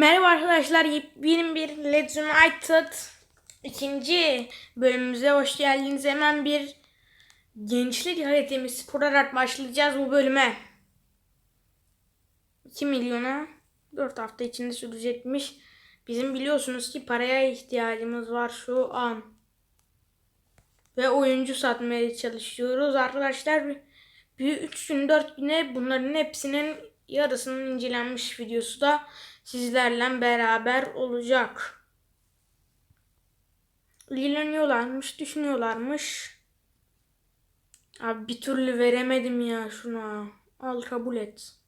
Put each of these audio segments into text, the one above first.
Merhaba arkadaşlar, yepyeni bir Let's United ikinci bölümümüze hoş geldiniz. Hemen bir gençlik hareketimiz kurarak başlayacağız bu bölüme. 2 milyona 4 hafta içinde sürecekmiş. Bizim biliyorsunuz ki paraya ihtiyacımız var şu an. Ve oyuncu satmaya çalışıyoruz. Arkadaşlar bir 3 gün 4 güne bunların hepsinin yarısının incelenmiş videosu da sizlerle beraber olacak. İlgileniyorlarmış, düşünüyorlarmış. Abi bir türlü veremedim ya şuna. Al kabul et.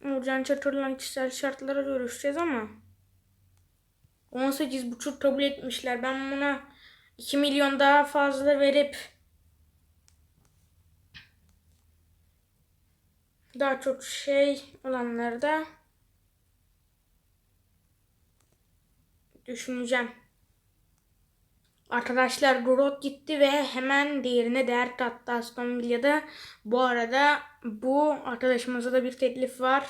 Nurcan Çatır'la kişisel şartlara görüşeceğiz ama 18,5 kabul etmişler. Ben buna 2 milyon daha fazla verip daha çok şey olanları da düşüneceğim. Arkadaşlar Grot gitti ve hemen diğerine değer kattı Aston Villa'da. Bu arada bu arkadaşımıza da bir teklif var.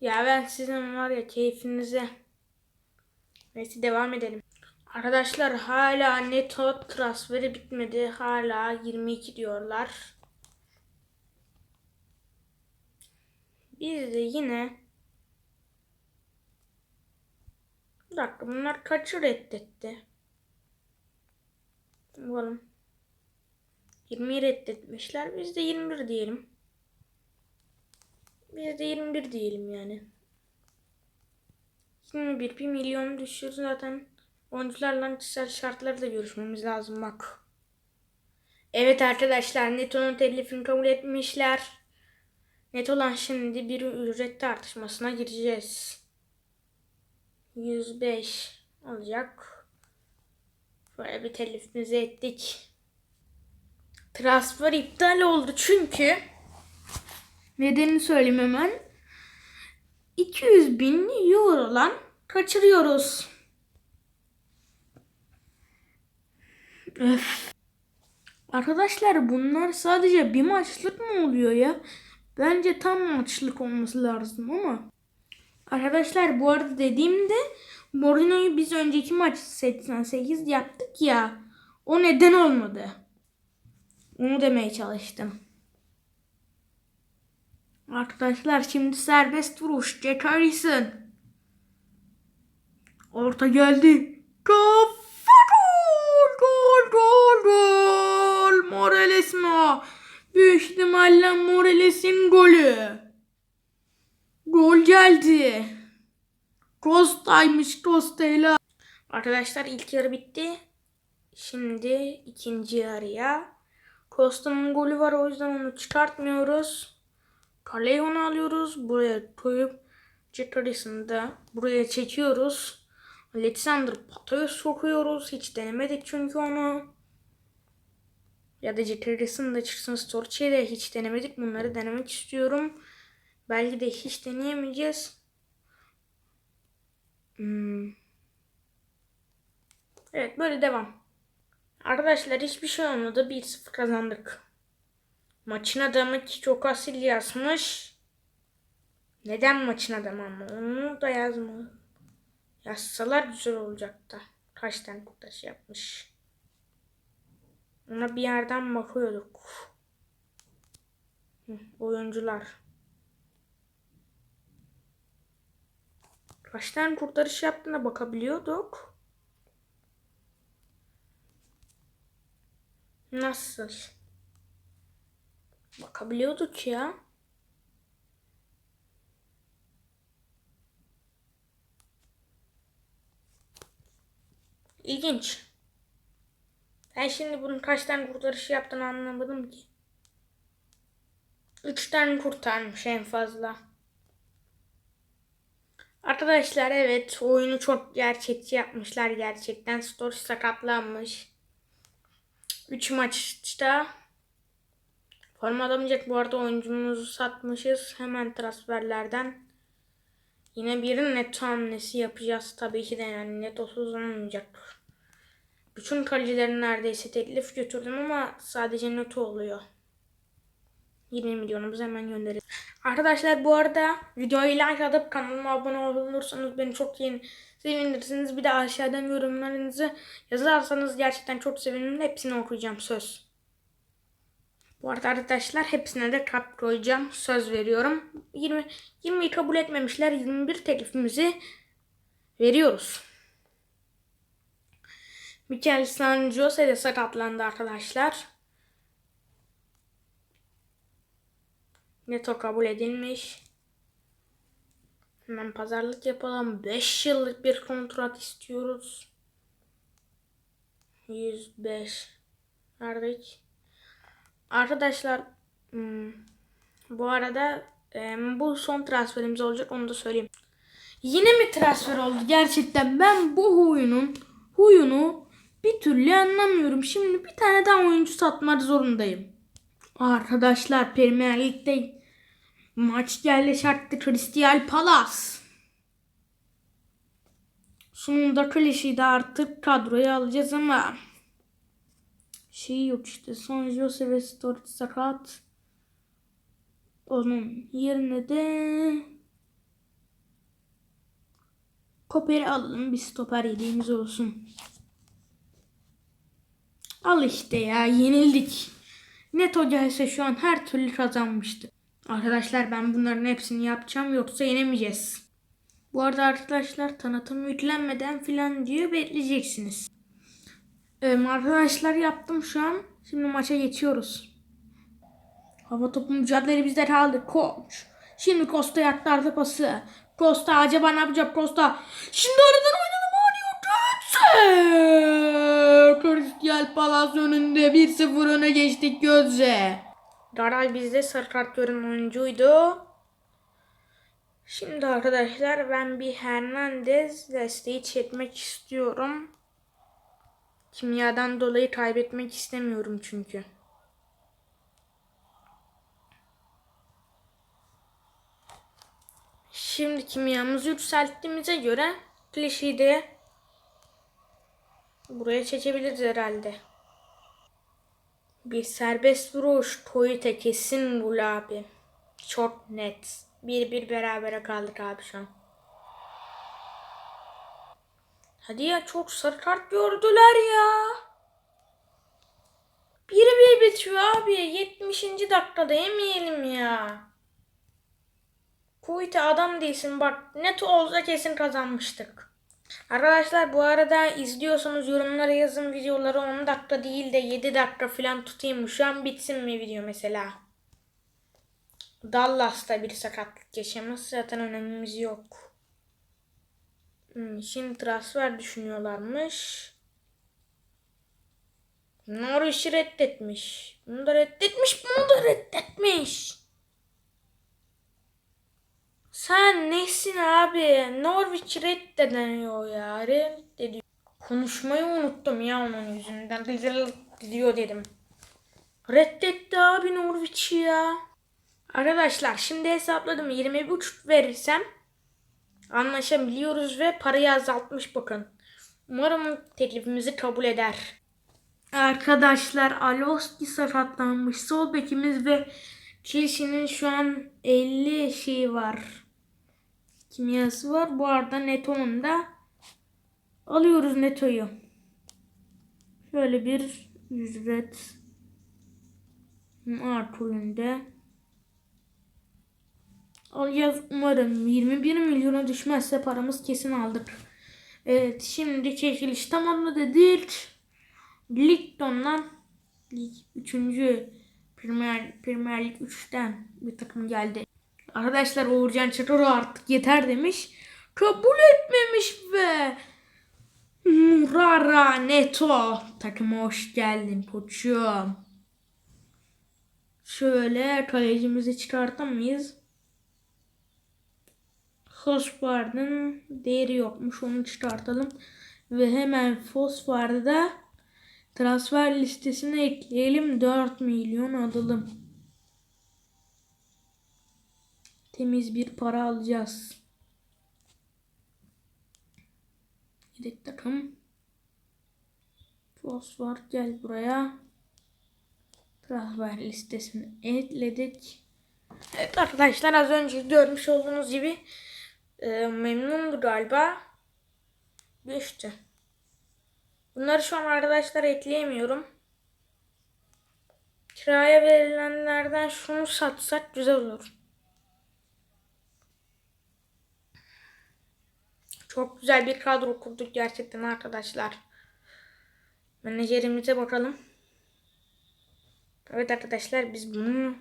Ya ben sizin var ya keyfinize. Neyse devam edelim. Arkadaşlar hala neto transferi bitmedi. Hala 22 diyorlar. Biz de yine Bir dakika bunlar kaçı reddetti? Bakalım. 20'yi reddetmişler. Biz de 21 diyelim. Biz de 21 diyelim yani. 21 bir milyon düşüyor zaten. Oyuncularla kişisel şartları da görüşmemiz lazım bak. Evet arkadaşlar Neto'nun teklifini kabul etmişler. Net olan şimdi bir ücret tartışmasına gireceğiz. 105 olacak. Böyle bir teklifimizi ettik. Transfer iptal oldu çünkü nedenini söyleyeyim hemen. 200 bin eurodan kaçırıyoruz. Öf. Arkadaşlar bunlar sadece bir maçlık mı oluyor ya? Bence tam maçlık olması lazım ama. Arkadaşlar bu arada dediğimde Mourinho'yu biz önceki maç 88 yaptık ya. O neden olmadı? Onu demeye çalıştım. Arkadaşlar şimdi serbest vuruş. Jack Harrison. Orta geldi. Kafa gol gol gol gol. Morales mi o? Büyük ihtimalle Morales'in golü. Gol geldi. Costa'ymış Costa'yla. Arkadaşlar ilk yarı bitti. Şimdi ikinci yarıya. Costa'nın golü var o yüzden onu çıkartmıyoruz. Kaleyi onu alıyoruz. Buraya koyup Jack Harrison'ı da buraya çekiyoruz. Alexander Pato'ya sokuyoruz. Hiç denemedik çünkü onu. Ya da Harrison da çıksın Storchi'ye de hiç denemedik. Bunları denemek istiyorum. Belki de hiç deneyemeyeceğiz. Hmm. Evet böyle devam. Arkadaşlar hiçbir şey olmadı. 1-0 kazandık. Maçın adamı çok asil yazmış. Neden maçın adamı ama onu da yazma. Yazsalar güzel olacaktı. Kaç tane kurtaş yapmış. Ona bir yerden bakıyorduk. Oyuncular. Kaç tane kurtarış yaptığına bakabiliyorduk. Nasıl? Bakabiliyorduk ya. İlginç. Ben şimdi bunun kaç tane kurtarış yaptığını anlamadım ki. Üç tane kurtarmış en fazla. Arkadaşlar evet oyunu çok gerçekçi yapmışlar gerçekten. Story sakatlanmış. 3 maçta forma alamayacak bu arada oyuncumuzu satmışız. Hemen transferlerden. Yine bir net hamlesi yapacağız tabii ki de yani netosuz olmayacak. Bütün kalecilerin neredeyse teklif götürdüm ama sadece neto oluyor. 20 milyonumuzu hemen göndeririz. Arkadaşlar bu arada videoyu like atıp kanalıma abone olursanız beni çok sevinirsiniz. Bir de aşağıdan yorumlarınızı yazarsanız gerçekten çok sevinirim. Hepsini okuyacağım söz. Bu arada arkadaşlar hepsine de kalp koyacağım. Söz veriyorum. 20 20'yi kabul etmemişler. 21 teklifimizi veriyoruz. Mikel San Jose de sakatlandı arkadaşlar. Neto kabul edilmiş. Hemen pazarlık yapalım. 5 yıllık bir kontrat istiyoruz. 105 verdik. Arkadaşlar hmm, bu arada bu son transferimiz olacak onu da söyleyeyim. Yine mi transfer oldu gerçekten ben bu huyunun huyunu bir türlü anlamıyorum. Şimdi bir tane daha oyuncu satmak zorundayım. Arkadaşlar Premier Lig'de maç geldi şarttı Crystal Palace. Sonunda klişeyi de artık kadroya alacağız ama şey yok işte. Son Jose ve Sturridge sakat. Onun yerine de Koper'i alalım. Bir stoper yediğimiz olsun. Al işte ya yenildik. Neto gelse şu an her türlü kazanmıştı. Arkadaşlar ben bunların hepsini yapacağım yoksa yenemeyeceğiz. Bu arada arkadaşlar tanıtım yüklenmeden filan diyor bekleyeceksiniz. Ee, arkadaşlar yaptım şu an. Şimdi maça geçiyoruz. Hava topu mücadele bizde kaldı. Koç. Şimdi Costa aktardı pası. Costa acaba ne yapacak Costa? Şimdi aradan oynadı Mario Götze. Crystal Palace önünde 1-0 öne geçtik Götze. Garay bizde sarı kart gören oyuncuydu. Şimdi arkadaşlar ben bir Hernandez desteği çekmek istiyorum. Kimyadan dolayı kaybetmek istemiyorum çünkü. Şimdi kimyamızı yükselttiğimize göre klişeyi buraya çekebiliriz herhalde. Bir serbest vuruş. Toyota kesin gol abi. Çok net. Bir bir berabere kaldık abi şu an. Hadi ya çok sarı kart gördüler ya. Bir bir bitiyor abi. 70. dakikada yemeyelim ya. Kuyte adam değilsin bak net olsa kesin kazanmıştık. Arkadaşlar bu arada izliyorsanız yorumlara yazın videoları 10 dakika değil de 7 dakika falan tutayım. Şu an bitsin mi video mesela? Dallas'ta bir sakatlık yaşaması zaten önemimiz yok. Hmm, şimdi transfer düşünüyorlarmış. Norwich'i reddetmiş. Bunu da reddetmiş, bunu da reddetmiş. Sen nesin abi? Norwich reddedeniyor ya. Reddediyor. Konuşmayı unuttum ya onun yüzünden. Diyor dedim. Reddetti abi Norwich'i ya. Arkadaşlar şimdi hesapladım. 20,5 verirsem anlaşabiliyoruz ve parayı azaltmış bakın. Umarım teklifimizi kabul eder. Arkadaşlar Aloski sakatlanmış. Sol bekimiz ve Chelsea'nin şu an 50 şeyi var. Kimyası var. Bu arada Neto'nun da alıyoruz Neto'yu. Şöyle bir ücret Mart oyunda alacağız umarım 21 milyona düşmezse paramız kesin aldık. Evet şimdi çekiliş tamamladık. Ligton'dan Lig 3. Premier, Premier Lig 3'ten bir takım geldi. Arkadaşlar Uğurcan Çakır artık yeter demiş. Kabul etmemiş ve Murara Neto takıma hoş geldin koçum. Şöyle kalecimizi çıkartamayız. Fosfor'un değeri yokmuş onu çıkartalım. Ve hemen Fosfor'da da transfer listesine ekleyelim 4 milyon alalım. Temiz bir para alacağız. Yedek takım. Fosfor gel buraya. transfer listesini ekledik. Evet arkadaşlar az önce görmüş olduğunuz gibi e, memnundu galiba. Geçti. Bunları şu an arkadaşlar ekleyemiyorum. Kiraya verilenlerden şunu satsak güzel olur. Çok güzel bir kadro kurduk gerçekten arkadaşlar. Menajerimize bakalım. Evet arkadaşlar biz bunu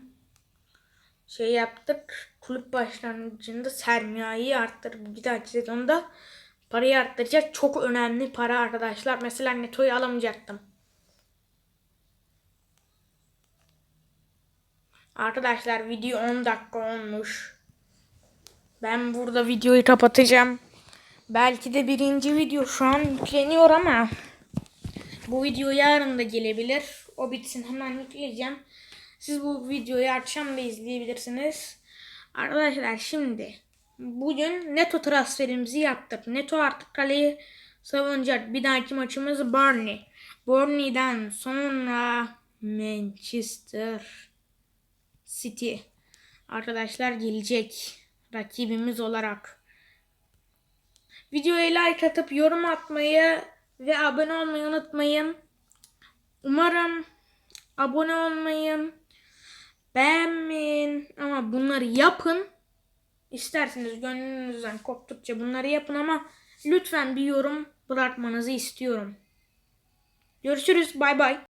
şey yaptık. Kulüp başlangıcında sermayeyi arttırıp bir dahaki sezonda parayı arttıracak. Çok önemli para arkadaşlar. Mesela Neto'yu alamayacaktım. Arkadaşlar video 10 dakika olmuş. Ben burada videoyu kapatacağım. Belki de birinci video şu an yükleniyor ama bu video yarın da gelebilir. O bitsin hemen yükleyeceğim. Siz bu videoyu akşam da izleyebilirsiniz. Arkadaşlar şimdi bugün Neto transferimizi yaptık. Neto artık kaleyi savunacak. Bir dahaki maçımız Burnley. Burnley'den sonra Manchester City. Arkadaşlar gelecek rakibimiz olarak. Videoya like atıp yorum atmayı ve abone olmayı unutmayın. Umarım abone olmayın, beğenmeyin ama bunları yapın. İsterseniz gönlünüzden koptukça bunları yapın ama lütfen bir yorum bırakmanızı istiyorum. Görüşürüz. Bay bay.